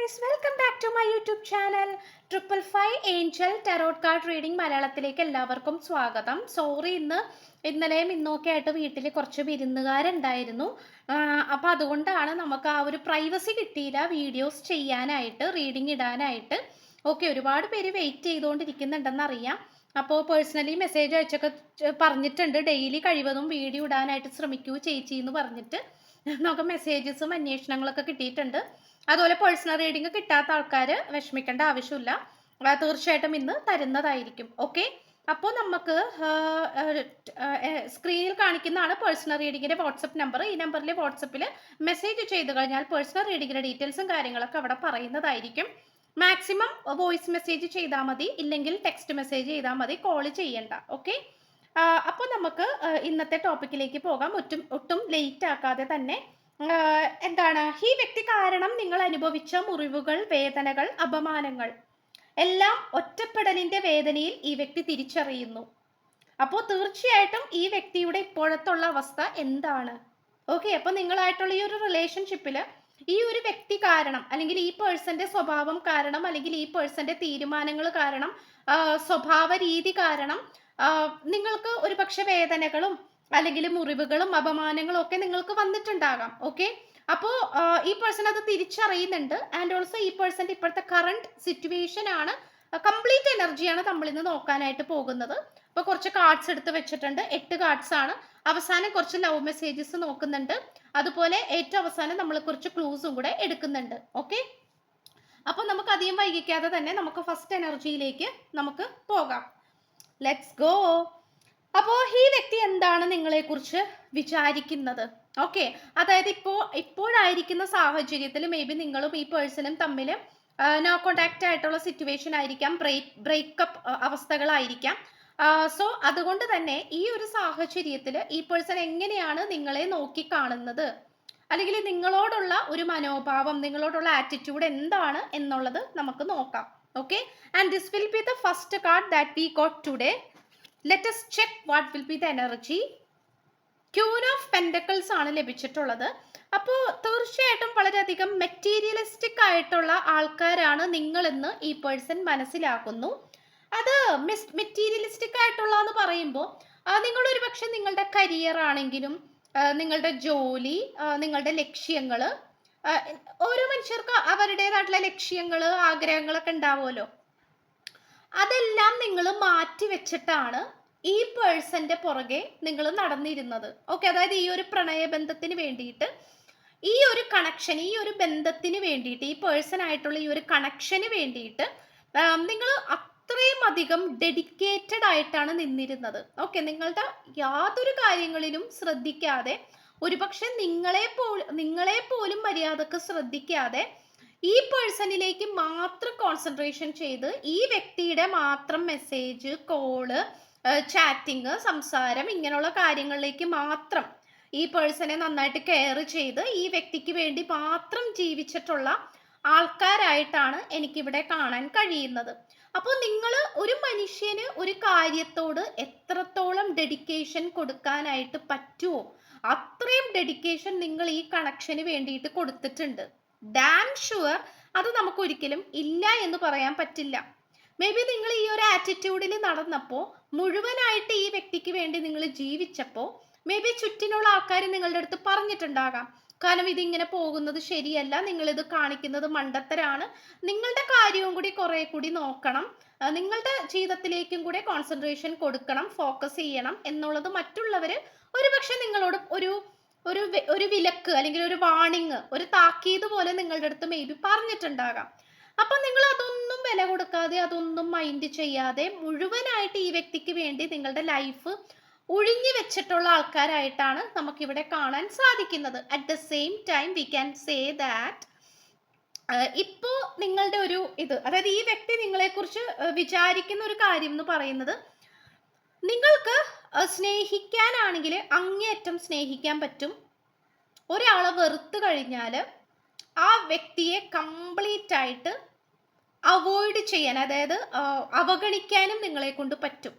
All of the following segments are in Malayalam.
Guys welcome back to my YouTube channel triple five angel tarot card reading മലയാളത്തിലേക്ക് എല്ലാവർക്കും സ്വാഗതം. സോറി ഇന്ന് ഇന്നലെയും ഇന്നൊക്കെ ആയിട്ട് വീട്ടിൽ കുറച്ച് വിരുന്നുകാരുണ്ടായിരുന്നു. അപ്പോൾ അതുകൊണ്ടാണ് നമുക്ക് ആ ഒരു പ്രൈവസി കിട്ടിയില്ല വീഡിയോസ് ചെയ്യാനായിട്ട് റീഡിംഗ് ഇടാനായിട്ട്. ഓക്കെ ഒരുപാട് പേര് വെയിറ്റ് ചെയ്തുകൊണ്ടിരിക്കുന്നുണ്ടെന്ന് അറിയാം അപ്പോൾ പേഴ്സണലി മെസ്സേജ് അയച്ചൊക്കെ പറഞ്ഞിട്ടുണ്ട്. ഡെയിലി കഴിവതും വീഡിയോ ഇടാനായിട്ട് ശ്രമിക്കൂ ചേച്ചി എന്ന് പറഞ്ഞിട്ട്. നമുക്ക് മെസ്സേജസും അന്വേഷണങ്ങളൊക്കെ കിട്ടിയിട്ടുണ്ട്. അതുപോലെ പേഴ്സണൽ റീഡിംഗ് കിട്ടാത്ത ആൾക്കാർ വിഷമിക്കേണ്ട ആവശ്യമില്ല. തീർച്ചയായിട്ടും ഇന്ന് തരുന്നതായിരിക്കും. ഓക്കെ അപ്പോൾ നമുക്ക് സ്ക്രീനിൽ കാണിക്കുന്നതാണ് പേഴ്സണൽ റീഡിങ്ങിന്റെ വാട്സപ്പ് നമ്പർ ഈ നമ്പറിൽ വാട്സപ്പിൽ മെസ്സേജ് ചെയ്ത് കഴിഞ്ഞാൽ പേഴ്സണൽ റീഡിങ്ങിന്റെ ഡീറ്റെയിൽസും കാര്യങ്ങളൊക്കെ അവിടെ പറയുന്നതായിരിക്കും. മാക്സിമം വോയിസ് മെസ്സേജ് ചെയ്താൽ മതി. ഇല്ലെങ്കിൽ ടെക്സ്റ്റ് മെസ്സേജ് ചെയ്താൽ മതി. കോൾ ചെയ്യേണ്ട. ഓക്കെ അപ്പോൾ നമുക്ക് ഇന്നത്തെ ടോപ്പിക്കിലേക്ക് പോകാം. ഒട്ടും ഒട്ടും ലേറ്റ് ആക്കാതെ തന്നെ എന്താണ്? ഈ വ്യക്തി കാരണം നിങ്ങൾ അനുഭവിച്ച മുറിവുകൾ വേദനകൾ അപമാനങ്ങൾ. എല്ലാം ഒറ്റപ്പെടലിന്റെ വേദനയിൽ ഈ വ്യക്തി തിരിച്ചറിയുന്നു. അപ്പോൾ തീർച്ചയായിട്ടും ഈ വ്യക്തിയുടെ ഇപ്പോഴത്തുള്ള അവസ്ഥ എന്താണ്? ഓക്കെ അപ്പോൾ നിങ്ങളായിട്ടുള്ള ഈ ഒരു റിലേഷൻഷിപ്പിൽ ഈ ഒരു വ്യക്തി കാരണം അല്ലെങ്കിൽ ഈ പേഴ്സന്റെ സ്വഭാവം കാരണം അല്ലെങ്കിൽ ഈ പേഴ്സന്റെ തീരുമാനങ്ങൾ കാരണം സ്വഭാവ രീതി കാരണം നിങ്ങൾക്ക് ഒരു പക്ഷെ വേദനകളും അല്ലെങ്കിൽ മുറിവുകളും അപമാനങ്ങളും ഒക്കെ നിങ്ങൾക്ക് വന്നിട്ടുണ്ടാകാം. ഓക്കെ അപ്പോൾ ഈ പേഴ്സൺ അത് തിരിച്ചറിയുന്നുണ്ട്. ആൻഡ് ഓൾസോ ഈ പേഴ്സന്റെ ഇപ്പോഴത്തെ കറണ്ട് സിറ്റുവേഷൻ ആണ് കംപ്ലീറ്റ് എനർജിയാണ് നമ്മൾ ഇന്ന് നോക്കാനായിട്ട് പോകുന്നത്. അപ്പോൾ കുറച്ച് കാർഡ്സ് എടുത്ത് വെച്ചിട്ടുണ്ട്. എട്ട് കാർഡ്സ് ആണ്. അവസാനം കുറച്ച് ലവ് മെസ്സേജസ് നോക്കുന്നുണ്ട്. അതുപോലെ ഏറ്റവും അവസാനം നമ്മൾ കുറച്ച് ക്ലൂസും കൂടെ എടുക്കുന്നുണ്ട്. ഓക്കെ അപ്പോൾ നമുക്ക് അധികം വൈകിക്കാതെ തന്നെ നമുക്ക് ഫസ്റ്റ് എനർജിയിലേക്ക് നമുക്ക് പോകാം. ലെറ്റ്സ് ഗോ അപ്പോൾ ഈ വ്യക്തി എന്താണ് നിങ്ങളെ കുറിച്ച് വിചാരിക്കുന്നത്? ഓക്കെ അതായത് ഇപ്പോ ഇപ്പോഴായിരിക്കുന്ന സാഹചര്യത്തിൽ മേ ബി നിങ്ങളും ഈ പേഴ്സണും തമ്മിൽ നോ കോണ്ടാക്റ്റ് ആയിട്ടുള്ള സിറ്റുവേഷൻ ആയിരിക്കാം ബ്രേക്ക് ബ്രേക്കപ്പ് അവസ്ഥകളായിരിക്കാം. സോ അതുകൊണ്ട് തന്നെ ഈ ഒരു സാഹചര്യത്തിൽ ഈ പേഴ്സൺ എങ്ങനെയാണ് നിങ്ങളെ നോക്കി കാണുന്നത് അല്ലെങ്കിൽ നിങ്ങളോടുള്ള ഒരു മനോഭാവം നിങ്ങളോടുള്ള ആറ്റിറ്റ്യൂഡ് എന്താണ് എന്നുള്ളത് നമുക്ക് നോക്കാം. Okay and this will be the first card that we got today let us check what will be the energy queen of pentacles ആണ് ലഭിച്ചിട്ടുള്ളത്. അപ്പോൾ തീർച്ചയായിട്ടും വളരെയധികം മെറ്റീരിയലിസ്റ്റിക് ആയിട്ടുള്ള ആൾക്കാരാണ് നിങ്ങളെന്ന് ഈ പേഴ്സൺ മനസ്സിലാക്കുന്നു. അത് മിസ് മെറ്റീരിയലിസ്റ്റിക് ആയിട്ടുള്ള എന്ന് പറയുമ്പോൾ നിങ്ങൾ ഒരു പക്ഷെ നിങ്ങളുടെ കരിയർ ആണെങ്കിലും നിങ്ങളുടെ ജോലി നിങ്ങളുടെ ലക്ഷ്യങ്ങൾ ഓരോ മനുഷ്യർക്കും അവരുടേതായിട്ടുള്ള ലക്ഷ്യങ്ങൾ ആഗ്രഹങ്ങളൊക്കെ ഉണ്ടാവുമല്ലോ. അതെല്ലാം നിങ്ങൾ മാറ്റി വെച്ചിട്ടാണ് ഈ പേഴ്സന്റെ പുറകെ നിങ്ങൾ നടന്നിരുന്നത്. ഓക്കെ അതായത് ഈ ഒരു പ്രണയബന്ധത്തിന് വേണ്ടിയിട്ട് ഈ ഒരു കണക്ഷൻ ഈ ഒരു ബന്ധത്തിന് വേണ്ടിയിട്ട് ഈ പേഴ്സൺ ആയിട്ടുള്ള ഈ ഒരു കണക്ഷന് വേണ്ടിയിട്ട് നിങ്ങൾ അത്രയും അധികം ഡെഡിക്കേറ്റഡ് ആയിട്ടാണ് നിന്നിരുന്നത്. ഓക്കെ നിങ്ങളുടെ യാതൊരു കാര്യങ്ങളിലും ശ്രദ്ധിക്കാതെ ഒരുപക്ഷെ നിങ്ങളെ പോ നിങ്ങളെ പോലും മര്യാദയ്ക്ക് ശ്രദ്ധിക്കാതെ ഈ പേഴ്സണിലേക്ക് മാത്രം കോൺസെൻട്രേഷൻ ചെയ്ത് ഈ വ്യക്തിയുടെ മാത്രം മെസ്സേജ് കോൾ ചാറ്റിങ് സംസാരം ഇങ്ങനെയുള്ള കാര്യങ്ങളിലേക്ക് മാത്രം ഈ പേഴ്സണെ നന്നായിട്ട് കെയർ ചെയ്ത് ഈ വ്യക്തിക്ക് വേണ്ടി മാത്രം ജീവിച്ചിട്ടുള്ള ആൾക്കാരായിട്ടാണ് എനിക്കിവിടെ കാണാൻ കഴിയുന്നത്. അപ്പോൾ നിങ്ങൾ ഒരു മനുഷ്യന് ഒരു കാര്യത്തോട് എത്രത്തോളം ഡെഡിക്കേഷൻ കൊടുക്കാനായിട്ട് പറ്റുമോ അത്രയും ഡെഡിക്കേഷൻ നിങ്ങൾ ഈ കണക്ഷന് വേണ്ടിയിട്ട് കൊടുത്തിട്ടുണ്ട്. ഡാം ഷുവർ അത് നമുക്ക് ഒരിക്കലും ഇല്ല എന്ന് പറയാൻ പറ്റില്ല. മേ ബി നിങ്ങൾ ഈ ഒരു ആറ്റിറ്റ്യൂഡിൽ നടന്നപ്പോൾ മുഴുവനായിട്ട് ഈ വ്യക്തിക്ക് വേണ്ടി നിങ്ങൾ ജീവിച്ചപ്പോൾ മേ ബി ചുറ്റിനുള്ള ആൾക്കാർ നിങ്ങളുടെ അടുത്ത് പറഞ്ഞിട്ടുണ്ടാകാം. കാരണം ഇതിങ്ങനെ പോകുന്നത് ശരിയല്ല നിങ്ങളിത് കാണിക്കുന്നത് മണ്ടത്തരാണ്. നിങ്ങളുടെ കാര്യവും കൂടി കുറെ കൂടി നോക്കണം. നിങ്ങളുടെ ജീവിതത്തിലേക്കും കൂടെ കോൺസെൻട്രേഷൻ കൊടുക്കണം ഫോക്കസ് ചെയ്യണം എന്നുള്ളത് മറ്റുള്ളവർ ഒരുപക്ഷെ നിങ്ങളോട് ഒരു ഒരു ഒരു വിലക്ക് അല്ലെങ്കിൽ ഒരു വാണിങ് ഒരു താക്കീത് പോലെ നിങ്ങളുടെ അടുത്ത് മേ ബി പറഞ്ഞിട്ടുണ്ടാകാം. അപ്പൊ നിങ്ങൾ അതൊന്നും വില കൊടുക്കാതെ അതൊന്നും മൈൻഡ് ചെയ്യാതെ മുഴുവനായിട്ട് ഈ വ്യക്തിക്ക് വേണ്ടി നിങ്ങളുടെ ലൈഫ് ഒഴിഞ്ഞു വെച്ചിട്ടുള്ള ആൾക്കാരായിട്ടാണ് നമുക്കിവിടെ കാണാൻ സാധിക്കുന്നത്. At the same time we can say that ഇപ്പോ നിങ്ങളുടെ ഒരു ഇത് അതായത് ഈ വ്യക്തി നിങ്ങളെക്കുറിച്ച് കുറിച്ച് വിചാരിക്കുന്ന ഒരു കാര്യം എന്ന് പറയുന്നത് നിങ്ങൾക്ക് സ്നേഹിക്കാനാണെങ്കിൽ അങ്ങേയറ്റം സ്നേഹിക്കാൻ പറ്റും. ഒരാളെ വെറുത്തു കഴിഞ്ഞാൽ ആ വ്യക്തിയെ കംപ്ലീറ്റ് ആയിട്ട് അവോയ്ഡ് ചെയ്യാൻ അതായത് അവഗണിക്കാനും നിങ്ങളെ കൊണ്ട് പറ്റും.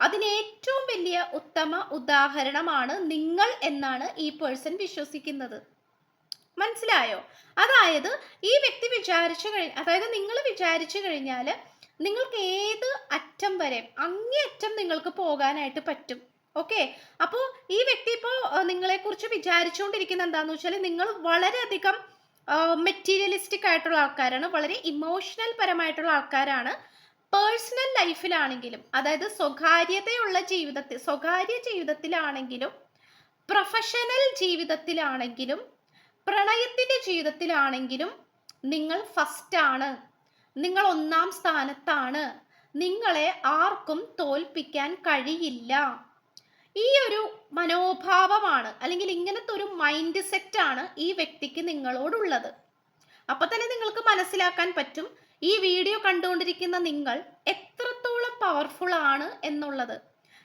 അതിന് ഏറ്റവും വലിയ ഉത്തമ ഉദാഹരണമാണ് നിങ്ങൾ എന്നാണ് ഈ പേഴ്സൺ വിശ്വസിക്കുന്നത്. മനസ്സിലായോ? അതായത് ഈ വ്യക്തി വിചാരിച്ചു കഴിഞ്ഞ അതായത് നിങ്ങൾ വിചാരിച്ചു കഴിഞ്ഞാൽ നിങ്ങൾക്ക് ഏത് അറ്റം വരെ അങ്ങേയറ്റം നിങ്ങൾക്ക് പോകാനായിട്ട് പറ്റും. ഓക്കെ അപ്പോൾ ഈ വ്യക്തി ഇപ്പോൾ നിങ്ങളെക്കുറിച്ച് വിചാരിച്ചുകൊണ്ടിരിക്കുന്ന എന്താണെന്ന് വെച്ചാൽ നിങ്ങൾ വളരെയധികം മെറ്റീരിയലിസ്റ്റിക് ആയിട്ടുള്ള ആൾക്കാരാണ് വളരെ ഇമോഷണൽ പരമായിട്ടുള്ള ആൾക്കാരാണ്. പേഴ്സണൽ ലൈഫിലാണെങ്കിലും അതായത് സ്വകാര്യതയുള്ള ജീവിതത്തിൽ സ്വകാര്യ ജീവിതത്തിലാണെങ്കിലും പ്രൊഫഷണൽ ജീവിതത്തിലാണെങ്കിലും പ്രണയത്തിന്റെ ജീവിതത്തിലാണെങ്കിലും നിങ്ങൾ ഫസ്റ്റ് ആണ്. നിങ്ങൾ ഒന്നാം സ്ഥാനത്താണ്. നിങ്ങളെ ആർക്കും തോൽപ്പിക്കാൻ കഴിയില്ല. ഈ ഒരു മനോഭാവമാണ് അല്ലെങ്കിൽ ഇങ്ങനത്തെ ഒരു മൈൻഡ് സെറ്റ് ആണ് ഈ വ്യക്തിക്ക് നിങ്ങളോടുള്ളത്. അപ്പൊ തന്നെ നിങ്ങൾക്ക് മനസ്സിലാക്കാൻ പറ്റും ഈ വീഡിയോ കണ്ടുകൊണ്ടിരിക്കുന്ന നിങ്ങൾ എത്രത്തോളം പവർഫുൾ ആണ് എന്നുള്ളത്.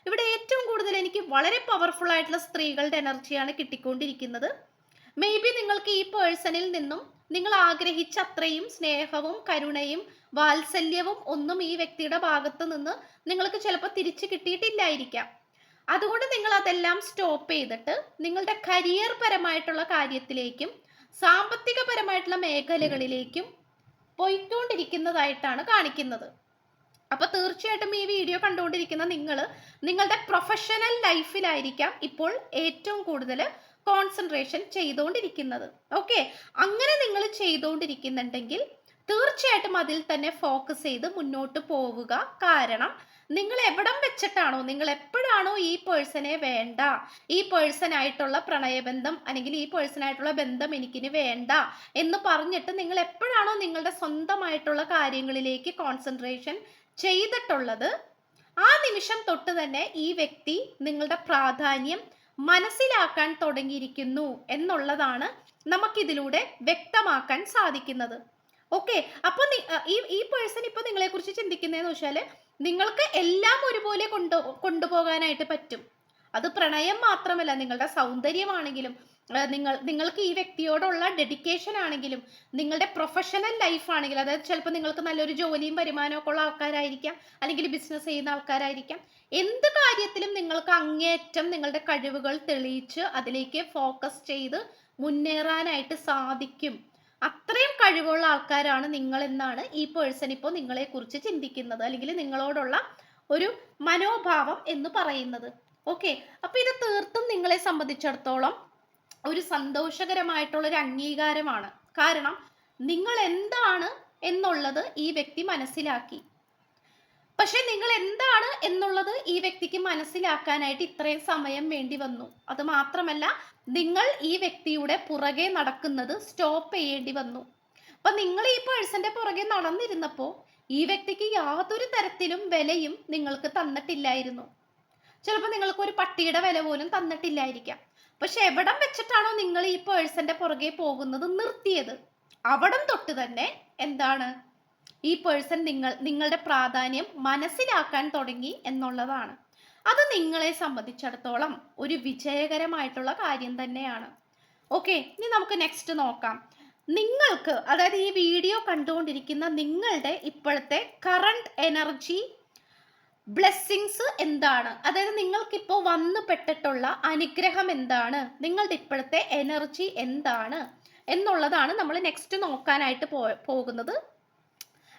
ഇവിടെ ഏറ്റവും കൂടുതൽ എനിക്ക് വളരെ പവർഫുൾ ആയിട്ടുള്ള സ്ത്രീകളുടെ എനർജിയാണ് കിട്ടിക്കൊണ്ടിരിക്കുന്നത്. മേ ബി നിങ്ങൾക്ക് ഈ പേഴ്സണിൽ നിന്നും നിങ്ങൾ ആഗ്രഹിച്ച അത്രയും സ്നേഹവും കരുണയും വാത്സല്യവും ഒന്നും ഈ വ്യക്തിയുടെ ഭാഗത്ത് നിന്ന് നിങ്ങൾക്ക് ചിലപ്പോൾ തിരിച്ചു കിട്ടിയിട്ടില്ലായിരിക്കാം. അതുകൊണ്ട് നിങ്ങൾ അതെല്ലാം സ്റ്റോപ്പ് ചെയ്തിട്ട് നിങ്ങളുടെ കരിയർ പരമായിട്ടുള്ള കാര്യത്തിലേക്കും സാമ്പത്തികപരമായിട്ടുള്ള മേഖലകളിലേക്കും പോയിക്കൊണ്ടിരിക്കുന്നതായിട്ടാണ് കാണിക്കുന്നത്. അപ്പൊ തീർച്ചയായിട്ടും ഈ വീഡിയോ കണ്ടുകൊണ്ടിരിക്കുന്ന നിങ്ങൾ നിങ്ങളുടെ പ്രൊഫഷണൽ ലൈഫിലായിരിക്കാം ഇപ്പോൾ ഏറ്റവും കൂടുതൽ കോൺസെൻട്രേഷൻ ചെയ്തുകൊണ്ടിരിക്കുന്നത്. ഓക്കെ അങ്ങനെ നിങ്ങൾ ചെയ്തുകൊണ്ടിരിക്കുന്നുണ്ടെങ്കിൽ തീർച്ചയായിട്ടും അതിൽ തന്നെ ഫോക്കസ് ചെയ്ത് മുന്നോട്ട് പോവുക. കാരണം നിങ്ങൾ എവിടം വെച്ചിട്ടാണോ നിങ്ങൾ എപ്പോഴാണോ ഈ പേഴ്സണെ വേണ്ട ഈ പേഴ്സണായിട്ടുള്ള പ്രണയബന്ധം അല്ലെങ്കിൽ ഈ പേഴ്സണായിട്ടുള്ള ബന്ധം എനിക്കിന് വേണ്ട എന്ന് പറഞ്ഞിട്ട് നിങ്ങൾ എപ്പോഴാണോ നിങ്ങളുടെ സ്വന്തമായിട്ടുള്ള കാര്യങ്ങളിലേക്ക് കോൺസെൻട്രേഷൻ ചെയ്തിട്ടുള്ളത് ആ നിമിഷം തൊട്ട് തന്നെ ഈ വ്യക്തി നിങ്ങളുടെ പ്രാധാന്യം മനസ്സിലാക്കാൻ തുടങ്ങിയിരിക്കുന്നു എന്നുള്ളതാണ് നമുക്കിതിലൂടെ വ്യക്തമാക്കാൻ സാധിക്കുന്നത്. ഓക്കെ അപ്പൊ ഈ ഈ പേഴ്സൺ ഇപ്പൊ നിങ്ങളെ കുറിച്ച് ചിന്തിക്കുന്നതെന്ന് വെച്ചാൽ നിങ്ങൾക്ക് എല്ലാം ഒരുപോലെ കൊണ്ടു കൊണ്ടുപോകാനായിട്ട് പറ്റും. അത് പ്രണയം മാത്രമല്ല നിങ്ങളുടെ സൗന്ദര്യമാണെങ്കിലും നിങ്ങൾ നിങ്ങൾക്ക് ഈ വ്യക്തിയോടുള്ള ഡെഡിക്കേഷൻ ആണെങ്കിലും നിങ്ങളുടെ പ്രൊഫഷണൽ ലൈഫ് ആണെങ്കിലും അതായത് ചിലപ്പോൾ നിങ്ങൾക്ക് നല്ലൊരു ജോലിയും വരുമാനമൊക്കെ ഉള്ള ആൾക്കാരായിരിക്കാം അല്ലെങ്കിൽ ബിസിനസ് ചെയ്യുന്ന ആൾക്കാരായിരിക്കാം എന്ത് കാര്യത്തിലും നിങ്ങൾക്ക് അങ്ങേയറ്റം നിങ്ങളുടെ കഴിവുകൾ തെളിയിച്ച് അതിലേക്ക് ഫോക്കസ് ചെയ്ത് മുന്നേറാനായിട്ട് സാധിക്കും. അത്രയും കഴിവുള്ള ആൾക്കാരാണ് നിങ്ങൾ എന്നാണ് ഈ പേഴ്സൺ ഇപ്പോൾ നിങ്ങളെ കുറിച്ച് ചിന്തിക്കുന്നത് അല്ലെങ്കിൽ നിങ്ങളോടുള്ള ഒരു മനോഭാവം എന്ന് പറയുന്നത്. ഓക്കെ അപ്പൊ ഇത് തീർത്തും നിങ്ങളെ സംബന്ധിച്ചിടത്തോളം ഒരു സന്തോഷകരമായിട്ടുള്ള ഒരു അംഗീകാരമാണ്. കാരണം നിങ്ങൾ എന്താണ് എന്നുള്ളത് ഈ വ്യക്തി മനസ്സിലാക്കി. പക്ഷെ നിങ്ങൾ എന്താണ് എന്നുള്ളത് ഈ വ്യക്തിക്ക് മനസ്സിലാക്കാനായിട്ട് ഇത്രയും സമയം വേണ്ടി വന്നു. അത് മാത്രമല്ല നിങ്ങൾ ഈ വ്യക്തിയുടെ പുറകെ നടക്കുന്നത് സ്റ്റോപ്പ് ചെയ്യേണ്ടി വന്നു. അപ്പൊ നിങ്ങൾ ഈ പേഴ്സന്റെ പുറകെ നടന്നിരുന്നപ്പോ ഈ വ്യക്തിക്ക് യാതൊരു തരത്തിലും വിലയും നിങ്ങൾക്ക് തന്നിട്ടില്ലായിരുന്നു. ചിലപ്പോൾ നിങ്ങൾക്ക് ഒരു പട്ടിയുടെ വില പോലും തന്നിട്ടില്ലായിരിക്കാം. പക്ഷെ എവിടം വെച്ചിട്ടാണോ നിങ്ങൾ ഈ പേഴ്സന്റെ പുറകെ പോകുന്നത് നിർത്തിയത്? അവിടം തൊട്ട് തന്നെ എന്താണ്? ഈ പേഴ്സൺ നിങ്ങൾ നിങ്ങളുടെ പ്രാധാന്യം മനസ്സിലാക്കാൻ തുടങ്ങി എന്നുള്ളതാണ്. അത് നിങ്ങളെ സംബന്ധിച്ചിടത്തോളം ഒരു വിജയകരമായിട്ടുള്ള കാര്യം തന്നെയാണ്. ഓക്കെ ഇനി നമുക്ക് നെക്സ്റ്റ് നോക്കാം. നിങ്ങൾക്ക് അതായത് ഈ വീഡിയോ കണ്ടുകൊണ്ടിരിക്കുന്ന നിങ്ങളുടെ ഇപ്പോഴത്തെ കറണ്ട് എനർജി ബ്ലെസ്സിങ്സ് എന്താണ്? അതായത് നിങ്ങൾക്കിപ്പോൾ വന്നു പെട്ടിട്ടുള്ള അനുഗ്രഹം എന്താണ്? നിങ്ങളുടെ ഇപ്പോഴത്തെ എനർജി എന്താണ്? എന്നുള്ളതാണ് നമ്മൾ നെക്സ്റ്റ് നോക്കാനായിട്ട് പോകുന്നത്.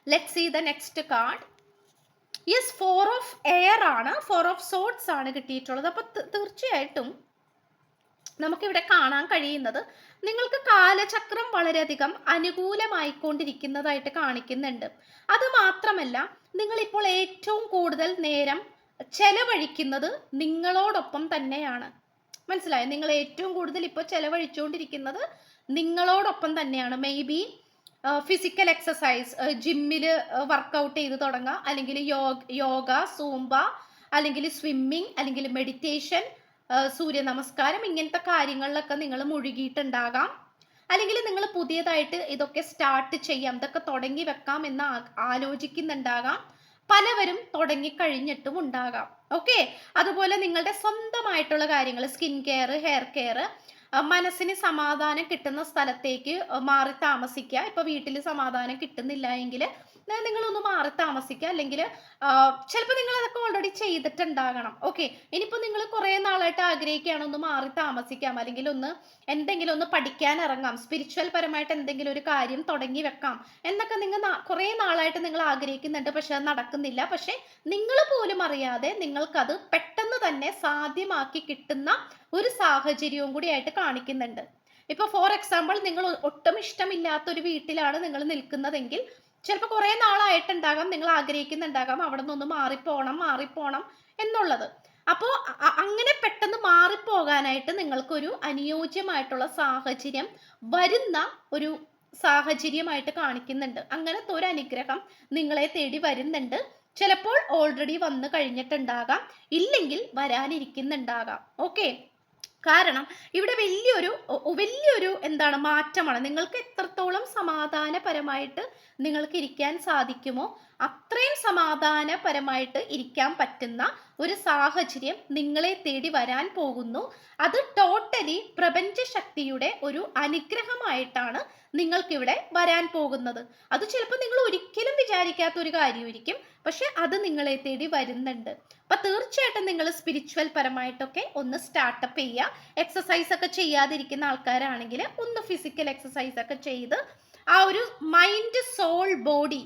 Let see the next card yes four of air ആണ്. ഫോർ ഓഫ് സോട്ട്സ് ആണ് കിട്ടിയിട്ടുള്ളത്. അപ്പൊ തീർച്ചയായിട്ടും നമുക്കിവിടെ കാണാൻ കഴിയുന്നത് നിങ്ങൾക്ക് കാലചക്രം വളരെയധികം അനുകൂലമായിക്കൊണ്ടിരിക്കുന്നതായിട്ട് കാണിക്കുന്നുണ്ട്. അത് മാത്രമല്ല നിങ്ങൾ ഇപ്പോൾ ഏറ്റവും കൂടുതൽ നേരം ചെലവഴിക്കുന്നത് നിങ്ങളോടൊപ്പം തന്നെയാണ്. മനസ്സിലായോ? നിങ്ങൾ ഏറ്റവും കൂടുതൽ ഇപ്പോൾ ചെലവഴിച്ചുകൊണ്ടിരിക്കുന്നത് നിങ്ങളോടൊപ്പം തന്നെയാണ്. മേ ബി ഫിസിക്കൽ എക്സസൈസ് ജിമ്മിൽ വർക്കൗട്ട് ചെയ്ത് തുടങ്ങുക. അല്ലെങ്കിൽ യോഗ സൂംബ അല്ലെങ്കിൽ സ്വിമ്മിങ് അല്ലെങ്കിൽ മെഡിറ്റേഷൻ സൂര്യ നമസ്കാരം ഇങ്ങനത്തെ കാര്യങ്ങളിലൊക്കെ നിങ്ങൾ മുഴുകിയിട്ടുണ്ടാകാം. അല്ലെങ്കിൽ നിങ്ങൾ പുതിയതായിട്ട് ഇതൊക്കെ സ്റ്റാർട്ട് ചെയ്യാം. ഇതൊക്കെ തുടങ്ങി വെക്കാം എന്ന് ആലോചിക്കുന്നുണ്ടാകാം. പലവരും തുടങ്ങിക്കഴിഞ്ഞിട്ടും ഉണ്ടാകാം. ഓക്കെ? അതുപോലെ നിങ്ങളുടെ സ്വന്തമായിട്ടുള്ള കാര്യങ്ങൾ സ്കിൻ കെയർ ഹെയർ കെയർ മനസ്സിന് സമാധാനം കിട്ടുന്ന സ്ഥലത്തേക്ക് മാറി താമസിക്കുക. ഇപ്പൊ വീട്ടിൽ സമാധാനം കിട്ടുന്നില്ല എങ്കിൽ നിങ്ങളൊന്ന് മാറി താമസിക്കുക അല്ലെങ്കിൽ ചിലപ്പോൾ നിങ്ങൾ അതൊക്കെ ഓൾറെഡി ചെയ്തിട്ടുണ്ടാകണം. ഓക്കെ ഇനിയിപ്പോൾ നിങ്ങൾ കുറേ നാളായിട്ട് ആഗ്രഹിക്കുകയാണ് ഒന്ന് മാറി താമസിക്കാം. അല്ലെങ്കിൽ ഒന്ന് എന്തെങ്കിലും ഒന്ന് പഠിക്കാൻ ഇറങ്ങാം. സ്പിരിച്വൽ പരമായിട്ട് എന്തെങ്കിലും ഒരു കാര്യം തുടങ്ങി വെക്കാം. എന്നൊക്കെ നിങ്ങൾ കുറേ നാളായിട്ട് നിങ്ങൾ ആഗ്രഹിക്കുന്നുണ്ട്. പക്ഷെ അത് നടക്കുന്നില്ല. പക്ഷെ നിങ്ങൾ പോലും അറിയാതെ നിങ്ങൾക്കത് പെട്ടെന്ന് തന്നെ സാധ്യമാക്കി കിട്ടുന്ന ഒരു സാഹചര്യവും കൂടി ആയിട്ട് കാണിക്കുന്നുണ്ട്. ഇപ്പൊ ഫോർ എക്സാമ്പിൾ നിങ്ങൾ ഒട്ടും ഇഷ്ടമില്ലാത്ത ഒരു വീട്ടിലാണ് നിങ്ങൾ നിൽക്കുന്നതെങ്കിൽ ചിലപ്പോൾ കുറേ നാളായിട്ടുണ്ടാകാം നിങ്ങൾ ആഗ്രഹിക്കുന്നുണ്ടാകാം അവിടെ നിന്ന് മാറിപ്പോണം മാറിപ്പോണം എന്നുള്ളത്. അപ്പോൾ അങ്ങനെ പെട്ടെന്ന് മാറിപ്പോകാനായിട്ട് നിങ്ങൾക്കൊരു അനുയോജ്യമായിട്ടുള്ള സാഹചര്യം വരുന്ന ഒരു സാഹചര്യമായിട്ട് കാണിക്കുന്നുണ്ട്. അങ്ങനത്തെ ഒരു അനുഗ്രഹം നിങ്ങളെ തേടി വരുന്നുണ്ട്. ചിലപ്പോൾ ഓൾറെഡി വന്നു കഴിഞ്ഞിട്ടുണ്ടാകാം. ഇല്ലെങ്കിൽ വരാനിരിക്കുന്നുണ്ടാകാം. ഓക്കെ കാരണം ഇവിടെ വലിയൊരു വലിയൊരു എന്താണ് മാറ്റമാണ്. നിങ്ങൾക്ക് എത്രത്തോളം സമാധാനപരമായിട്ട് നിങ്ങൾക്ക് ഇരിക്കാൻ സാധിക്കുമോ അത്രയും സമാധാനപരമായിട്ട് ഇരിക്കാൻ പറ്റുന്ന ഒരു സാഹചര്യം നിങ്ങളെ തേടി വരാൻ പോകുന്നു. അത് ടോട്ടലി പ്രപഞ്ച ശക്തിയുടെ ഒരു അനുഗ്രഹമായിട്ടാണ് നിങ്ങൾക്കിവിടെ വരാൻ പോകുന്നത്. അത് ചിലപ്പോൾ നിങ്ങൾ ഒരിക്കലും വിചാരിക്കാത്ത ഒരു കാര്യമായിരിക്കും. പക്ഷെ അത് നിങ്ങളെ തേടി വരുന്നുണ്ട്. അപ്പൊ തീർച്ചയായിട്ടും നിങ്ങൾ സ്പിരിച്വൽ പരമായിട്ടൊക്കെ ഒന്ന് സ്റ്റാർട്ടപ്പ് ചെയ്യുക. എക്സസൈസ് ഒക്കെ ചെയ്യാതിരിക്കുന്ന ആൾക്കാരാണെങ്കിൽ ഒന്ന് ഫിസിക്കൽ എക്സസൈസ് ഒക്കെ ചെയ്ത് ആ ഒരു മൈൻഡ് സോൾ ബോഡി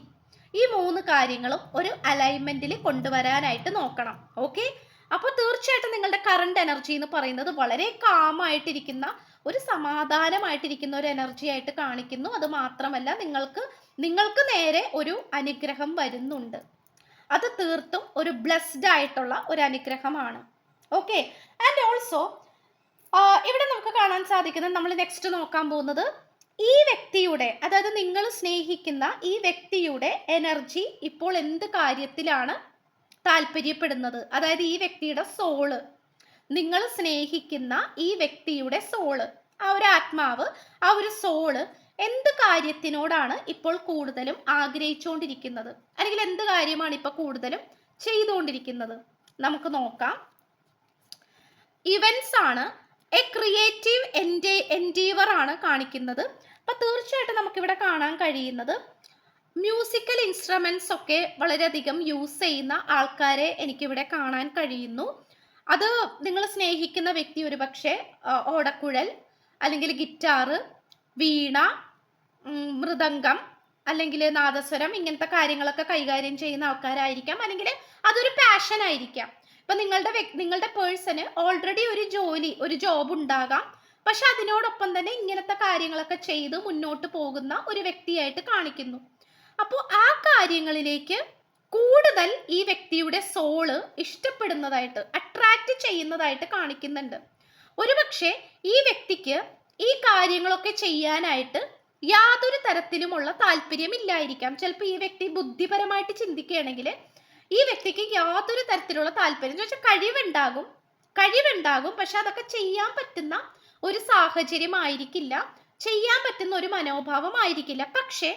ഈ മൂന്ന് കാര്യങ്ങളും ഒരു അലൈൻമെന്റിൽ കൊണ്ടുവരാനായിട്ട് നോക്കണം. ഓക്കെ അപ്പോൾ തീർച്ചയായിട്ടും നിങ്ങളുടെ കറണ്ട് എനർജി എന്ന് പറയുന്നത് വളരെ കാമായിട്ടിരിക്കുന്ന ഒരു സമാധാനമായിട്ടിരിക്കുന്ന ഒരു എനർജി ആയിട്ട് കാണിക്കുന്നു. അത് മാത്രമല്ല നിങ്ങൾക്ക് നിങ്ങൾക്ക് നേരെ ഒരു അനുഗ്രഹം വരുന്നുണ്ട്. അത് തീർത്തും ഒരു ബ്ലെസ്ഡ് ആയിട്ടുള്ള ഒരു അനുഗ്രഹമാണ്. ഓക്കെ ആൻഡ് ഓൾസോ ഇവിടെ നമുക്ക് കാണാൻ സാധിക്കുന്നത് നമ്മൾ നെക്സ്റ്റ് നോക്കാൻ പോകുന്നത് ഈ വ്യക്തിയുടെ അതായത് നിങ്ങൾ സ്നേഹിക്കുന്ന ഈ വ്യക്തിയുടെ എനർജി ഇപ്പോൾ എന്ത് കാര്യത്തിലാണ് താല്പര്യപ്പെടുന്നത്? അതായത് ഈ വ്യക്തിയുടെ സോൾ നിങ്ങൾ സ്നേഹിക്കുന്ന ഈ വ്യക്തിയുടെ സോൾ ആ ഒരു ആത്മാവ് ആ ഒരു സോൾ എന്ത് കാര്യത്തിനോടാണ് ഇപ്പോൾ കൂടുതലും ആഗ്രഹിച്ചുകൊണ്ടിരിക്കുന്നത് അല്ലെങ്കിൽ എന്ത് കാര്യമാണ് ഇപ്പോൾ കൂടുതലും ചെയ്തുകൊണ്ടിരിക്കുന്നത് നമുക്ക് നോക്കാം. ഇവൻസ് ആണ് എ ക്രിയേറ്റീവ് എൻഡേ എൻഡീവർ ആണ് കാണിക്കുന്നത്. അപ്പൊ തീർച്ചയായിട്ടും നമുക്കിവിടെ കാണാൻ കഴിയുന്നത് മ്യൂസിക്കൽ ഇൻസ്ട്രുമെന്റ്സ് ഒക്കെ വളരെയധികം യൂസ് ചെയ്യുന്ന ആൾക്കാരെ എനിക്കിവിടെ കാണാൻ കഴിയുന്നു. അത് നിങ്ങൾ സ്നേഹിക്കുന്ന വ്യക്തി ഒരു പക്ഷേ ഓടക്കുഴൽ അല്ലെങ്കിൽ ഗിറ്റാറ് വീണ മൃദംഗം അല്ലെങ്കിൽ നാദസ്വരം ഇങ്ങനത്തെ കാര്യങ്ങളൊക്കെ കൈകാര്യം ചെയ്യുന്ന ആൾക്കാരായിരിക്കാം. അല്ലെങ്കിൽ അതൊരു പാഷൻ ആയിരിക്കാം. ഇപ്പൊ നിങ്ങളുടെ നിങ്ങളുടെ പേഴ്സന് ഓൾറെഡി ഒരു ജോലി ഒരു ജോബ് ഉണ്ടാകാം. പക്ഷെ അതിനോടൊപ്പം തന്നെ ഇങ്ങനത്തെ കാര്യങ്ങളൊക്കെ ചെയ്ത് മുന്നോട്ട് പോകുന്ന ഒരു വ്യക്തിയായിട്ട് കാണിക്കുന്നു. അപ്പോൾ ആ കാര്യങ്ങളിലേക്ക് കൂടുതൽ ഈ വ്യക്തിയുടെ സോൾ ഇഷ്ടപ്പെടുന്നതായിട്ട് അട്രാക്റ്റ് ചെയ്യുന്നതായിട്ട് കാണിക്കുന്നുണ്ട്. ഒരുപക്ഷെ ഈ വ്യക്തിക്ക് ഈ കാര്യങ്ങളൊക്കെ ചെയ്യാനായിട്ട് യാതൊരു തരത്തിലുമുള്ള താല്പര്യമില്ലായിരിക്കാം. ചിലപ്പോൾ ഈ വ്യക്തി ബുദ്ധിപരമായിട്ട് ചിന്തിക്കുകയാണെങ്കിൽ ഈ വ്യക്തിക്ക് യാതൊരു തരത്തിലുള്ള താല്പര്യം എന്ന് വെച്ചാൽ കഴിവുണ്ടാകും. കഴിവുണ്ടാകും പക്ഷെ അതൊക്കെ ചെയ്യാൻ പറ്റുന്ന ഒരു സാഹചര്യമായിരിക്കില്ല. ചെയ്യാൻ പറ്റുന്ന ഒരു മനോഭാവം ആയിരിക്കില്ല പക്ഷേ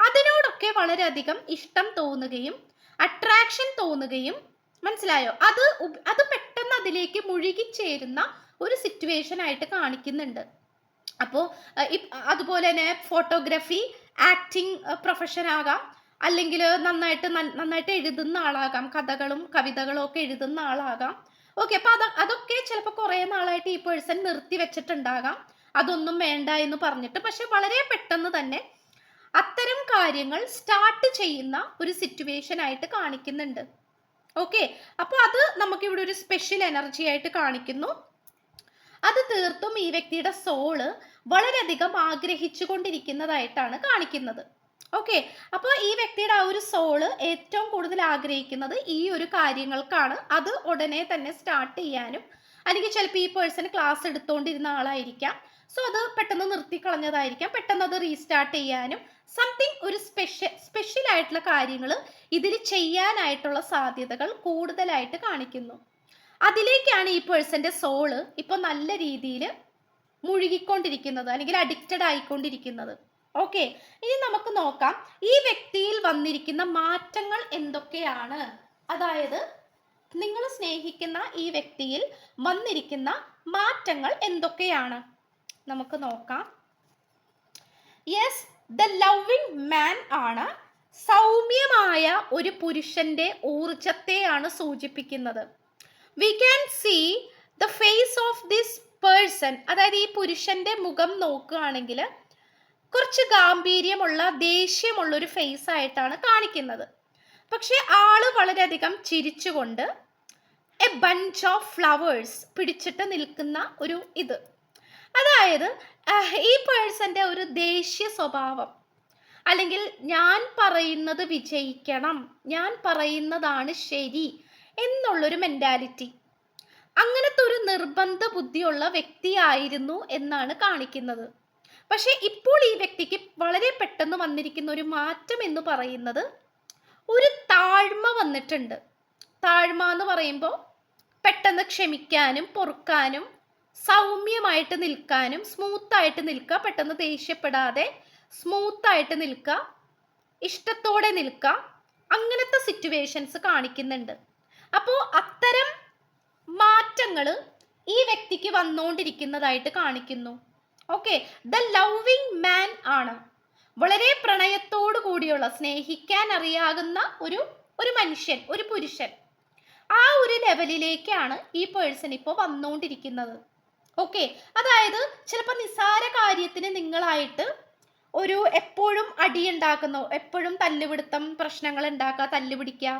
അതിനോടൊക്കെ വളരെയധികം ഇഷ്ടം തോന്നുകയും അട്രാക്ഷൻ തോന്നുകയും മനസ്സിലായോ? അത് അത് പെട്ടെന്ന് അതിലേക്ക് മുഴുകി ചേരുന്ന ഒരു സിറ്റുവേഷൻ ആയിട്ട് കാണിക്കുന്നുണ്ട്. അപ്പോൾ അതുപോലെ തന്നെ ഫോട്ടോഗ്രാഫി ആക്ടിങ് പ്രൊഫഷൻ ആകാം. അല്ലെങ്കിൽ നന്നായിട്ട് നന്നായിട്ട് എഴുതുന്ന ആളാകാം. കഥകളും കവിതകളും ഒക്കെ എഴുതുന്ന ആളാകാം. ഓക്കെ അപ്പൊ അത് അതൊക്കെ ചിലപ്പോൾ കുറേ നാളായിട്ട് ഈ പേഴ്സൺ നിർത്തി വെച്ചിട്ടുണ്ടാകാം. അതൊന്നും വേണ്ട എന്ന് പറഞ്ഞിട്ട്. പക്ഷെ വളരെ പെട്ടെന്ന് തന്നെ അത്തരം കാര്യങ്ങൾ സ്റ്റാർട്ട് ചെയ്യുന്ന ഒരു സിറ്റുവേഷൻ ആയിട്ട് കാണിക്കുന്നുണ്ട്. ഓക്കെ അപ്പോൾ അത് നമുക്കിവിടെ ഒരു സ്പെഷ്യൽ എനർജി ആയിട്ട് കാണിക്കുന്നു. അത് തീർത്തും ഈ വ്യക്തിയുടെ സോൾ വളരെയധികം ആഗ്രഹിച്ചു കൊണ്ടിരിക്കുന്നതായിട്ടാണ് കാണിക്കുന്നത്. ഓക്കെ അപ്പോൾ ഈ വ്യക്തിയുടെ ആ ഒരു സോൾ ഏറ്റവും കൂടുതൽ ആഗ്രഹിക്കുന്നത് ഈ ഒരു കാര്യങ്ങൾക്കാണ്. അത് ഉടനെ തന്നെ സ്റ്റാർട്ട് ചെയ്യാനും അല്ലെങ്കിൽ ചിലപ്പോൾ ഈ പേഴ്സൺ ക്ലാസ് എടുത്തുകൊണ്ടിരുന്ന ആളായിരിക്കാം. സോ അത് പെട്ടെന്ന് നിർത്തിക്കളഞ്ഞതായിരിക്കാം. പെട്ടെന്ന് അത് റീസ്റ്റാർട്ട് ചെയ്യാനും സംതിങ് ഒരു സ്പെഷ്യൽ സ്പെഷ്യൽ ആയിട്ടുള്ള കാര്യങ്ങൾ ഇതിൽ ചെയ്യാനായിട്ടുള്ള സാധ്യതകൾ കൂടുതലായിട്ട് കാണിക്കുന്നു. അതിലേക്കാണ് ഈ പേഴ്സന്റെ സോൾ ഇപ്പോൾ നല്ല രീതിയിൽ മുഴുകിക്കൊണ്ടിരിക്കുന്നത് അല്ലെങ്കിൽ അഡിക്റ്റഡ് ആയിക്കൊണ്ടിരിക്കുന്നത്. ഓക്കെ ഇനി നമുക്ക് നോക്കാം. ഈ വ്യക്തിയിൽ വന്നിരിക്കുന്ന മാറ്റങ്ങൾ എന്തൊക്കെയാണ്? അതായത് നിങ്ങൾ സ്നേഹിക്കുന്ന ഈ വ്യക്തിയിൽ വന്നിരിക്കുന്ന മാറ്റങ്ങൾ എന്തൊക്കെയാണ്? നമുക്ക് നോക്കാം. യെസ് ദ ലവിങ് മാൻ ആണ് സൗമ്യമായ ഒരു പുരുഷന്റെ ഊർജത്തെയാണ് സൂചിപ്പിക്കുന്നത്. We can see the face of this person അതായത് ഈ പുരുഷന്റെ മുഖം നോക്കുകയാണെങ്കിൽ കുറച്ച് ഗാംഭീര്യമുള്ള ദേഷ്യമുള്ള ഒരു ഫേസ് ആയിട്ടാണ് കാണിക്കുന്നത്. പക്ഷെ ആൾ വളരെയധികം ചിരിച്ചുകൊണ്ട് എ ബഞ്ച് ഓഫ് ഫ്ലവേഴ്സ് പിടിച്ചിട്ട് നിൽക്കുന്ന ഒരു ഇത്. അതായത് ഈ പേഴ്സന്റെ ഒരു ദേഷ്യ സ്വഭാവം. അല്ലെങ്കിൽ ഞാൻ പറയുന്നത് വിജയിക്കണം ഞാൻ പറയുന്നതാണ് ശരി എന്നുള്ളൊരു മെന്റാലിറ്റി അങ്ങനത്തെ ഒരു നിർബന്ധ ബുദ്ധിയുള്ള വ്യക്തിയായിരുന്നു എന്നാണ് കാണിക്കുന്നത്. പക്ഷെ ഇപ്പോൾ ഈ വ്യക്തിക്ക് വളരെ പെട്ടെന്ന് വന്നിരിക്കുന്ന ഒരു മാറ്റം എന്ന് പറയുന്നത് ഒരു താഴ്മ വന്നിട്ടുണ്ട്. താഴ്മ എന്ന് പറയുമ്പോൾ പെട്ടെന്ന് ക്ഷമിക്കാനും പൊറുക്കാനും സൗമ്യമായിട്ട് നിൽക്കാനും സ്മൂത്തായിട്ട് നിൽക്കുക പെട്ടെന്ന് ദേഷ്യപ്പെടാതെ സ്മൂത്തായിട്ട് നിൽക്കുക ഇഷ്ടത്തോടെ നിൽക്കുക അങ്ങനത്തെ സിറ്റുവേഷൻസ് കാണിക്കുന്നുണ്ട്. അപ്പോൾ അത്തരം മാറ്റങ്ങൾ ഈ വ്യക്തിക്ക് വന്നുകൊണ്ടിരിക്കുന്നതായിട്ട് കാണിക്കുന്നു. ഓക്കെ ദ ലവിങ് മാൻ ആണ്. വളരെ പ്രണയത്തോടു കൂടിയുള്ള സ്നേഹിക്കാൻ അറിയാകുന്ന ഒരു ഒരു മനുഷ്യൻ ഒരു പുരുഷൻ. ആ ഒരു ലെവലിലേക്കാണ് ഈ പേഴ്സൺ ഇപ്പോൾ വന്നുകൊണ്ടിരിക്കുന്നത്. ഓക്കെ അതായത് ചിലപ്പോൾ നിസാര കാര്യത്തിന് നിങ്ങളായിട്ട് ഒരു എപ്പോഴും അടി ഉണ്ടാക്കുന്നു എപ്പോഴും തല്ലുപിടുത്തം പ്രശ്നങ്ങൾ ഉണ്ടാക്കുക തല്ലുപിടിക്കുക.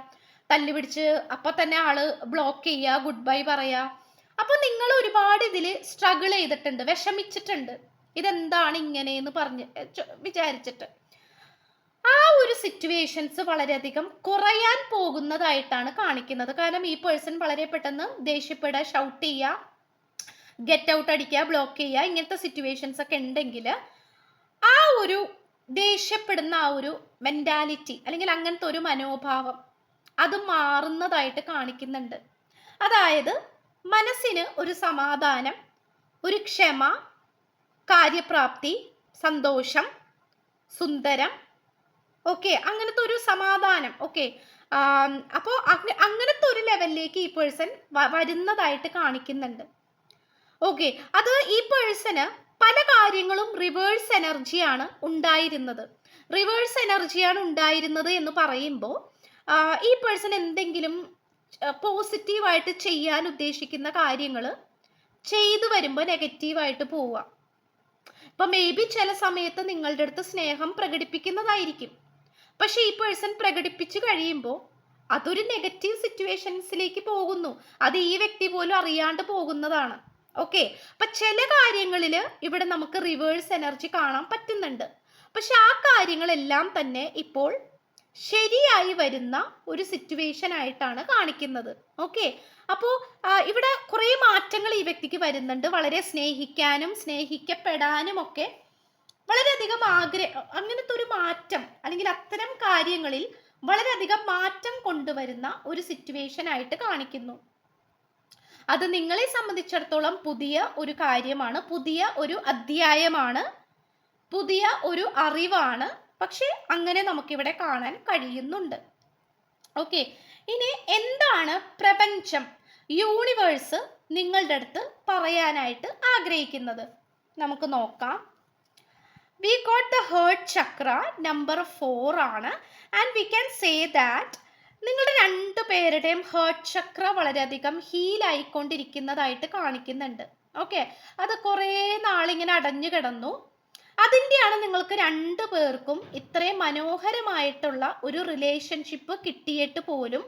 തല്ലുപിടിച്ച് അപ്പൊ തന്നെ ആൾ ബ്ലോക്ക് ചെയ്യുക ഗുഡ് ബൈ പറയുക. അപ്പൊ നിങ്ങൾ ഒരുപാട് ഇതിൽ സ്ട്രഗിൾ ചെയ്തിട്ടുണ്ട് വിഷമിച്ചിട്ടുണ്ട്. ഇതെന്താണ് ഇങ്ങനെയെന്ന് പറഞ്ഞ് എ, ചോ- വിചാരിച്ചിട്ട്. ആ ഒരു സിറ്റുവേഷൻസ് വളരെയധികം കുറയാൻ പോകുന്നതായിട്ടാണ് കാണിക്കുന്നത്. കാരണം ഈ പേഴ്സൺ വളരെ പെട്ടെന്ന് ദേഷ്യപ്പെടുക ഷൗട്ട് ചെയ്യുക ഗെറ്റ് ഔട്ട് അടിക്കുക ബ്ലോക്ക് ചെയ്യുക ഇങ്ങനത്തെ സിറ്റുവേഷൻസ് ഒക്കെ ഉണ്ടെങ്കിൽ ആ ഒരു ദേഷ്യപ്പെടുന്ന ആ ഒരു മെന്റാലിറ്റി അല്ലെങ്കിൽ അങ്ങനത്തെ ഒരു മനോഭാവം അത് മാറുന്നതായിട്ട് കാണിക്കുന്നുണ്ട്. അതായത് മനസ്സിന് ഒരു സമാധാനം ഒരു ക്ഷമ കാര്യപ്രാപ്തി സന്തോഷം സുന്ദരം ഓക്കെ അങ്ങനത്തെ ഒരു സമാധാനം ഓക്കെ അപ്പോൾ അങ്ങനത്തെ ഒരു ലെവലിലേക്ക് ഈ പേഴ്സൺ വരുന്നതായിട്ട് കാണിക്കുന്നുണ്ട്. ഓക്കെ അത് ഈ പേഴ്സന് പല കാര്യങ്ങളും റിവേഴ്സ് എനർജിയാണ് ഉണ്ടായിരുന്നത്. റിവേഴ്സ് എനർജിയാണ് ഉണ്ടായിരുന്നത് എന്ന് പറയുമ്പോൾ ഈ പേഴ്സൺ എന്തെങ്കിലും പോസിറ്റീവായിട്ട് ചെയ്യാൻ ഉദ്ദേശിക്കുന്ന കാര്യങ്ങൾ ചെയ്തു വരുമ്പോൾ നെഗറ്റീവായിട്ട് പോവുക. ഇപ്പൊ മേ ബി ചില സമയത്ത് നിങ്ങളുടെ അടുത്ത് സ്നേഹം പ്രകടിപ്പിക്കുന്നതായിരിക്കും. പക്ഷെ ഈ പേഴ്സൺ പ്രകടിപ്പിച്ചു കഴിയുമ്പോൾ അതൊരു നെഗറ്റീവ് സിറ്റുവേഷൻസിലേക്ക് പോകുന്നു. അത് ഈ വ്യക്തി പോലും അറിയാണ്ട് പോകുന്നതാണ്. ഓക്കെ അപ്പൊ ചില കാര്യങ്ങളിൽ ഇവിടെ നമുക്ക് റിവേഴ്സ് എനർജി കാണാൻ പറ്റുന്നുണ്ട്. പക്ഷെ ആ കാര്യങ്ങളെല്ലാം തന്നെ ഇപ്പോൾ ശരിയായി വരുന്ന ഒരു സിറ്റുവേഷൻ ആയിട്ടാണ് കാണിക്കുന്നത്. ഓക്കെ അപ്പോൾ ഇവിടെ കുറേ മാറ്റങ്ങൾ ഈ വ്യക്തിക്ക് വരുന്നുണ്ട്. വളരെ സ്നേഹിക്കാനും സ്നേഹിക്കപ്പെടാനും ഒക്കെ വളരെയധികം ആഗ്രഹ അങ്ങനത്തെ ഒരു മാറ്റം അല്ലെങ്കിൽ അത്തരം കാര്യങ്ങളിൽ വളരെയധികം മാറ്റം കൊണ്ടുവരുന്ന ഒരു സിറ്റുവേഷൻ ആയിട്ട് കാണിക്കുന്നു. അത് നിങ്ങളെ സംബന്ധിച്ചിടത്തോളം പുതിയ ഒരു കാര്യമാണ് പുതിയ ഒരു അധ്യായമാണ് പുതിയ ഒരു അറിവാണ് പക്ഷെ അങ്ങനെ നമുക്കിവിടെ കാണാൻ കഴിയുന്നുണ്ട്. ഓക്കെ ഇനി എന്താണ് പ്രപഞ്ചം? യൂണിവേഴ്സ് നിങ്ങളുടെ അടുത്ത് പറയാനായിട്ട് ആഗ്രഹിക്കുന്നത്. നമുക്ക് നോക്കാം. We got the heart chakra number four ആണ്. And we can say that നിങ്ങളുടെ രണ്ട് പേരുടെയും ഹേർട്ട് ചക്ര വളരെയധികം ഹീലായിക്കൊണ്ടിരിക്കുന്നതായിട്ട് കാണിക്കുന്നുണ്ട്. ഓക്കെ അത് കുറേ നാളിങ്ങനെ അടഞ്ഞു കിടന്നു അതിന്റെയാണ് നിങ്ങൾക്ക് രണ്ടു പേർക്കും ഇത്രയും മനോഹരമായിട്ടുള്ള ഒരു റിലേഷൻഷിപ്പ് കിട്ടിയിട്ട് പോലും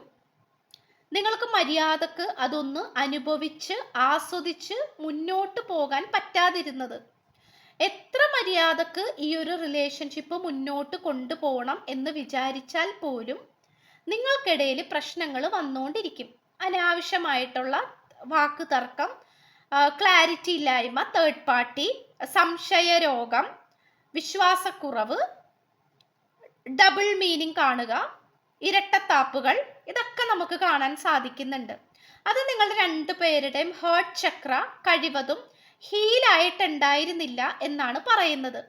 നിങ്ങൾക്ക് മര്യാദയ്ക്ക് അതൊന്ന് അനുഭവിച്ച് ആസ്വദിച്ച് മുന്നോട്ട് പോകാൻ പറ്റാതിരുന്നത്. എത്ര മര്യാദയ്ക്ക് ഈ ഒരു റിലേഷൻഷിപ്പ് മുന്നോട്ട് കൊണ്ടുപോകണം എന്ന് വിചാരിച്ചാൽ പോലും നിങ്ങൾക്കിടയിൽ പ്രശ്നങ്ങൾ വന്നുകൊണ്ടിരിക്കും അനാവശ്യമായിട്ടുള്ള വാക്ക് തർക്കം ക്ലാരിറ്റി ഇല്ലായ്മ തേർഡ് പാർട്ടി സംശയരോഗം വിശ്വാസക്കുറവ് ഡബിൾ മീനിങ് കാണുക ഇരട്ടത്താപ്പുകൾ ഇതൊക്കെ നമുക്ക് കാണാൻ സാധിക്കുന്നുണ്ട്. അത് നിങ്ങൾ രണ്ടു പേരുടെയും ഹേർട്ട് ചക്ര കഴിവതും ഹീലായിട്ടുണ്ടായിരുന്നില്ല എന്നാണ് പറയുന്നത്.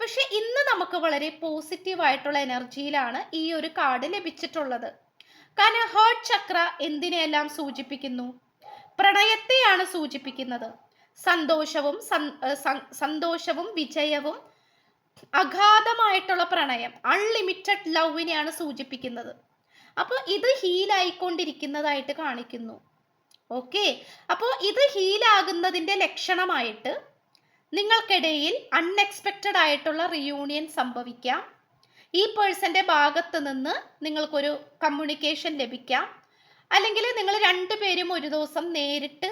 പക്ഷെ ഇന്ന് നമുക്ക് വളരെ പോസിറ്റീവ് ആയിട്ടുള്ള എനർജിയിലാണ് ഈ ഒരു കാർഡ് ലഭിച്ചിട്ടുള്ളത്. കാരണം ഹേർട്ട് ചക്ര എന്തിനെയെല്ലാം സൂചിപ്പിക്കുന്നു? പ്രണയത്തെയാണ് സൂചിപ്പിക്കുന്നത്. സന്തോഷവും സന്തോഷവും വിജയവും അഗാധമായിട്ടുള്ള പ്രണയം അൺലിമിറ്റഡ് ലവിനെയാണ് സൂചിപ്പിക്കുന്നത്. അപ്പോൾ ഇത് ഹീലായിക്കൊണ്ടിരിക്കുന്നതായിട്ട് കാണിക്കുന്നു. ഓക്കെ അപ്പോൾ ഇത് ഹീലാകുന്നതിന്റെ ലക്ഷണമായിട്ട് നിങ്ങൾക്കിടയിൽ അൺഎക്സ്പെക്റ്റഡ് ആയിട്ടുള്ള റിയൂണിയൻ സംഭവിക്കാം. ഈ പേഴ്സന്റെ ഭാഗത്ത് നിന്ന് നിങ്ങൾക്കൊരു കമ്മ്യൂണിക്കേഷൻ ലഭിക്കാം. അല്ലെങ്കിൽ നിങ്ങൾ രണ്ടുപേരും ഒരു ദിവസം നേരിട്ട്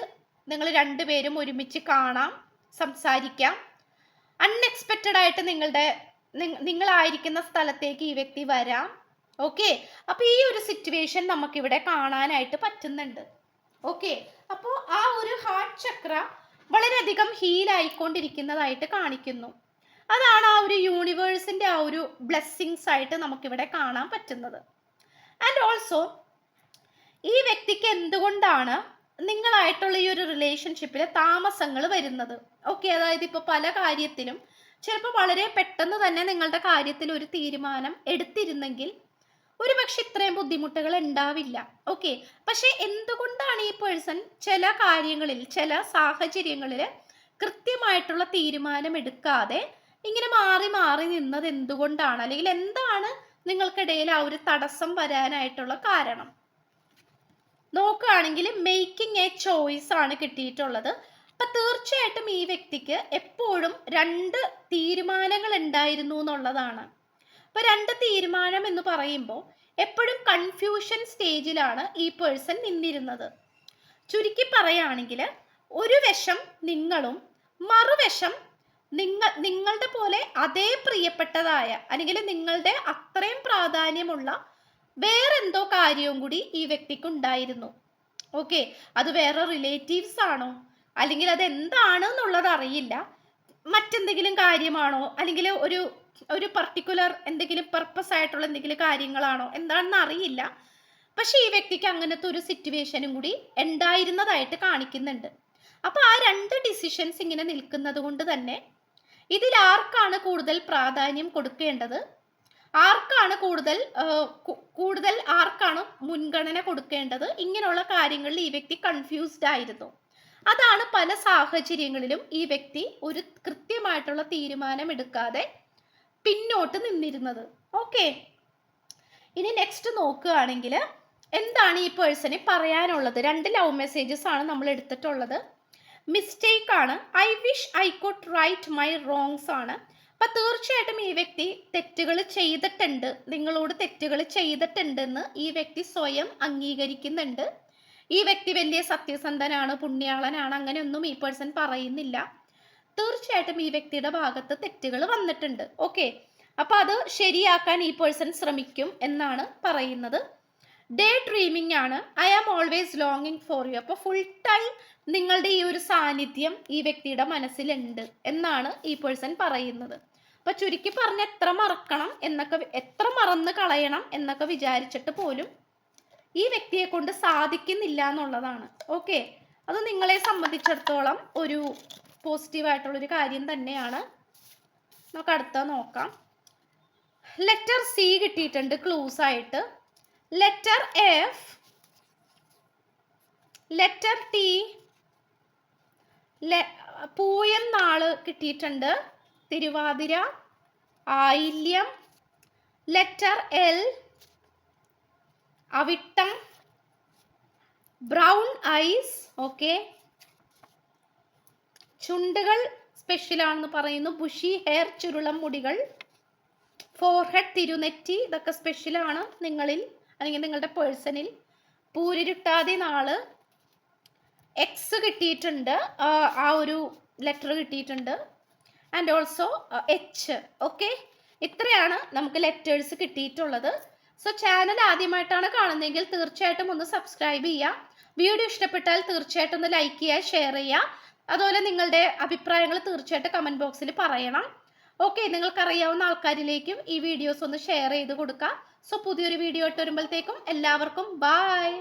നിങ്ങൾ രണ്ടുപേരും ഒരുമിച്ച് കാണാം സംസാരിക്കാം. അൺഎക്സ്പെക്റ്റഡ് ആയിട്ട് നിങ്ങളുടെ നിങ്ങളായിരിക്കുന്ന സ്ഥലത്തേക്ക് ഈ വ്യക്തി വരാം. ഓക്കെ അപ്പോൾ ഈ ഒരു സിറ്റുവേഷൻ നമുക്കിവിടെ കാണാനായിട്ട് പറ്റുന്നുണ്ട്. ഓക്കെ അപ്പോൾ ആ ഒരു ഹാർട്ട് ചക്ര വളരെയധികം ഹീലായിക്കൊണ്ടിരിക്കുന്നതായിട്ട് കാണിക്കുന്നു. അതാണ് ആ ഒരു യൂണിവേഴ്സിന്റെ ആ ഒരു ബ്ലെസ്സിങ്സ് ആയിട്ട് നമുക്കിവിടെ കാണാൻ പറ്റുന്നത്. ആൻഡ് ഓൾസോ ഈ വ്യക്തിക്ക് എന്തുകൊണ്ടാണ് നിങ്ങളായിട്ടുള്ള ഈ ഒരു റിലേഷൻഷിപ്പിലെ താമസങ്ങൾ വരുന്നത്. ഓക്കെ അതായത് ഇപ്പോൾ പല കാര്യത്തിലും ചിലപ്പോൾ വളരെ പെട്ടെന്ന് തന്നെ നിങ്ങളുടെ കാര്യത്തിൽ ഒരു തീരുമാനം എടുത്തിരുന്നെങ്കിൽ ഒരു പക്ഷെ ഇത്രയും ബുദ്ധിമുട്ടുകൾ ഉണ്ടാവില്ല. ഓക്കെ പക്ഷേ എന്തുകൊണ്ടാണ് ഈ പേഴ്സൺ ചില കാര്യങ്ങളിൽ ചില സാഹചര്യങ്ങളിൽ കൃത്യമായിട്ടുള്ള തീരുമാനം എടുക്കാതെ ഇങ്ങനെ മാറി മാറി നിന്നത് എന്തുകൊണ്ടാണ്? അല്ലെങ്കിൽ എന്താണ് നിങ്ങൾക്കിടയിൽ ആ ഒരു തടസ്സം വരാനായിട്ടുള്ള കാരണം? നോക്കുകയാണെങ്കിൽ മേക്കിംഗ് എ ചോയ്സ് ആണ് കിട്ടിയിട്ടുള്ളത്. അപ്പൊ തീർച്ചയായിട്ടും ഈ വ്യക്തിക്ക് എപ്പോഴും രണ്ട് തീരുമാനങ്ങൾ ഉണ്ടായിരുന്നു എന്നുള്ളതാണ്. അപ്പൊ രണ്ട് തീരുമാനം എന്ന് പറയുമ്പോൾ എപ്പോഴും കൺഫ്യൂഷൻ സ്റ്റേജിലാണ് ഈ പേഴ്സൺ നിന്നിരുന്നത്. ചുരുക്കി പറയുകയാണെങ്കിൽ ഒരു വശം നിങ്ങളും മറുവശം നിങ്ങൾ നിങ്ങളുടെ പോലെ അതേ പ്രിയപ്പെട്ടതായ അല്ലെങ്കിൽ നിങ്ങളുടെ അത്രയും പ്രാധാന്യമുള്ള വേറെന്തോ കാര്യവും കൂടി ഈ വ്യക്തിക്ക് ഉണ്ടായിരുന്നു ഓക്കെ അത് വേറെ റിലേറ്റീവ്സ് ആണോ? അല്ലെങ്കിൽ അത് എന്താണ് എന്നുള്ളത് അറിയില്ല. മറ്റെന്തെങ്കിലും കാര്യമാണോ? അല്ലെങ്കിൽ ഒരു ഒരു പർട്ടിക്കുലർ എന്തെങ്കിലും പർപ്പസ് ആയിട്ടുള്ള എന്തെങ്കിലും കാര്യങ്ങളാണോ? എന്താണെന്ന് അറിയില്ല. പക്ഷെ ഈ വ്യക്തിക്ക് അങ്ങനത്തെ ഒരു സിറ്റുവേഷനും കൂടി ഉണ്ടായിരുന്നതായിട്ട് കാണിക്കുന്നുണ്ട്. അപ്പൊ ആ രണ്ട് ഡിസിഷൻസ് ഇങ്ങനെ നിൽക്കുന്നത് കൊണ്ട് തന്നെ ഇതിൽ ആർക്കാണ് കൂടുതൽ പ്രാധാന്യം കൊടുക്കേണ്ടത്? ആർക്കാണ് കൂടുതൽ കൂടുതൽ ആർക്കാണ് മുൻഗണന കൊടുക്കേണ്ടത്? ഇങ്ങനെയുള്ള കാര്യങ്ങളിൽ ഈ വ്യക്തി കൺഫ്യൂസ്ഡ് ആയിരുന്നു. അതാണ് പല സാഹചര്യങ്ങളിലും ഈ വ്യക്തി ഒരു കൃത്യമായിട്ടുള്ള തീരുമാനം എടുക്കാതെ പിന്നോട്ട് നിന്നിരുന്നത്. ഓക്കെ. ഇനി നെക്സ്റ്റ് നോക്കുകയാണെങ്കിൽ എന്താണ് ഈ പേഴ്സണെ പറയാനുള്ളത്? രണ്ട് ലവ് മെസ്സേജസ് ആണ് നമ്മൾ എടുത്തിട്ടുള്ളത്. മിസ്റ്റേക്ക് ആണ്. I wish I could right my wrongs ആണ്. അപ്പൊ തീർച്ചയായിട്ടും ഈ വ്യക്തി തെറ്റുകൾ ചെയ്തിട്ടുണ്ട് നിങ്ങളോട് തെറ്റുകൾ ചെയ്തിട്ടുണ്ടെന്ന് ഈ വ്യക്തി സ്വയം അംഗീകരിക്കുന്നുണ്ട്. ഈ വ്യക്തി വലിയ സത്യസന്ധനാണ് പുണ്യാളനാണ് അങ്ങനെയൊന്നും ഈ പേഴ്സൺ പറയുന്നില്ല. തീർച്ചയായിട്ടും ഈ വ്യക്തിയുടെ ഭാഗത്ത് തെറ്റുകൾ വന്നിട്ടുണ്ട്. ഓക്കെ അപ്പൊ അത് ശരിയാക്കാൻ ഈ പേഴ്സൺ ശ്രമിക്കും എന്നാണ് പറയുന്നത്. ഡേ ഡ്രീമിംഗ് ആണ്. ഐ ആം ഓൾവേസ് ലോങ്ങിങ് ഫോർ യു അപ്പോൾ ഫുൾ ടൈം നിങ്ങളുടെ ഈ ഒരു സാന്നിധ്യം ഈ വ്യക്തിയുടെ മനസ്സിലുണ്ട് എന്നാണ് ഈ പേഴ്സൺ പറയുന്നത്. അപ്പൊ ചുരുക്കി പറഞ്ഞ് എത്ര മറക്കണം എന്നൊക്കെ എത്ര മറന്ന് കളയണം എന്നൊക്കെ വിചാരിച്ചിട്ട് പോലും ഈ വ്യക്തിയെ കൊണ്ട് സാധിക്കുന്നില്ല എന്നുള്ളതാണ്. ഓക്കെ അത് നിങ്ങളെ സംബന്ധിച്ചിടത്തോളം ഒരു പോസിറ്റീവായിട്ടുള്ളൊരു കാര്യം തന്നെയാണ്. നമുക്ക് അടുത്ത നോക്കാം. ലെറ്റർ സി കിട്ടിയിട്ടുണ്ട് ക്ലൂസ് ആയിട്ട്. ലെറ്റർ എഫ് ലെറ്റർ ടി പൂയം നാൾ കിട്ടിയിട്ടുണ്ട്. തിരുവാതിര ആയില്യം. Letter L Avittam. Brown eyes okay ചുണ്ടുകൾ സ്പെഷ്യലാണെന്ന് പറയുന്നു. ബുഷി ഹെയർ ചുരുളം മുടികൾ. ഫോർഹെഡ് തിരുനെറ്റി ഇതൊക്കെ സ്പെഷ്യലാണ് നിങ്ങളിൽ. അല്ലെങ്കിൽ നിങ്ങളുടെ പേഴ്സണിൽ പൂരിരുട്ടാതെ നാൾ എക്സ് കിട്ടിയിട്ടുണ്ട്. ആ, ഒരു ലെറ്റർ കിട്ടിയിട്ടുണ്ട്. ആൻഡ് ഓൾസോ എച്ച് ഓക്കെ ഇത്രയാണ് നമുക്ക് ലെറ്റേഴ്സ് കിട്ടിയിട്ടുള്ളത്. സോ ചാനൽ ആദ്യമായിട്ടാണ് കാണുന്നതെങ്കിൽ തീർച്ചയായിട്ടും ഒന്ന് സബ്സ്ക്രൈബ് ചെയ്യുക. വീഡിയോ ഇഷ്ടപ്പെട്ടാൽ തീർച്ചയായിട്ടും ഒന്ന് ലൈക്ക് ചെയ്യുക ഷെയർ ചെയ്യുക. അതുപോലെ നിങ്ങളുടെ അഭിപ്രായങ്ങൾ തീർച്ചയായിട്ടും കമന്റ് ബോക്സിൽ പറയണം. ഓക്കെ നിങ്ങൾക്ക് അറിയാവുന്ന ആൾക്കാരിലേക്കും ഈ വീഡിയോസ് ഒന്ന് ഷെയർ ചെയ്ത് കൊടുക്കുക സോ പുതിയൊരു വീഡിയോ ഇട്ട് വരുമ്പോഴത്തേക്കും എല്ലാവർക്കും ബായ്